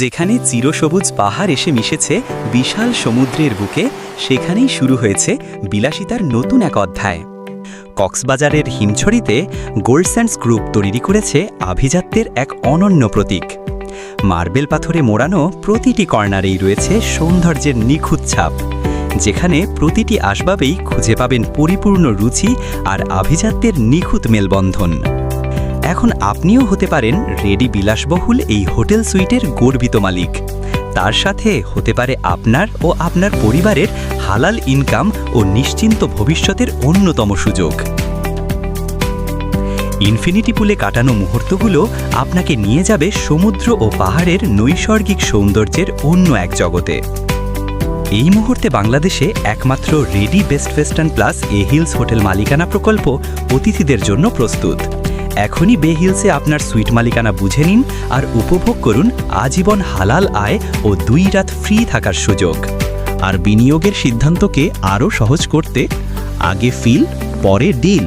যেখানে চিরসবুজ পাহাড় এসে মিশেছে বিশাল সমুদ্রের বুকে, সেখানেই শুরু হয়েছে বিলাসিতার নতুন এক অধ্যায়। কক্সবাজারের হিমছড়িতে গোল্ড স্যান্ডস গ্রুপ তৈরি করেছে আভিজাত্যের এক অনন্য প্রতীক। মার্বেল পাথরে মোড়ানো প্রতিটি কর্নারেই রয়েছে সৌন্দর্যের নিখুঁত ছাপ। যেখানে প্রতিটি আসবাবেই খুঁজে পাবেন পরিপূর্ণ রুচি আর আভিজাত্যের নিখুঁত মেলবন্ধন। এখন আপনিও হতে পারেন রেডি বিলাসবহুল এই হোটেল সুইটের গর্বিত মালিক। তার সাথে হতে পারে আপনার ও আপনার পরিবারের হালাল ইনকাম ও নিশ্চিন্ত ভবিষ্যতের অন্যতম সুযোগ। ইনফিনিটি পুলে কাটানো মুহূর্তগুলো আপনাকে নিয়ে যাবে সমুদ্র ও পাহাড়ের নৈসর্গিক সৌন্দর্যের অন্য এক জগতে। এই মুহূর্তে বাংলাদেশে একমাত্র ready best western plus A hills hotel মালিকানা প্রকল্প অতিথিদের জন্য প্রস্তুত। এখনই বে হিলসে আপনার সুইট মালিকানা বুঝে নিন আর উপভোগ করুন আজীবন হালাল আয় ও দুই রাত ফ্রি থাকার সুযোগ। আর বিনিয়োগের সিদ্ধান্তকে আরও সহজ করতে আগে ফিল, পরে ডিল।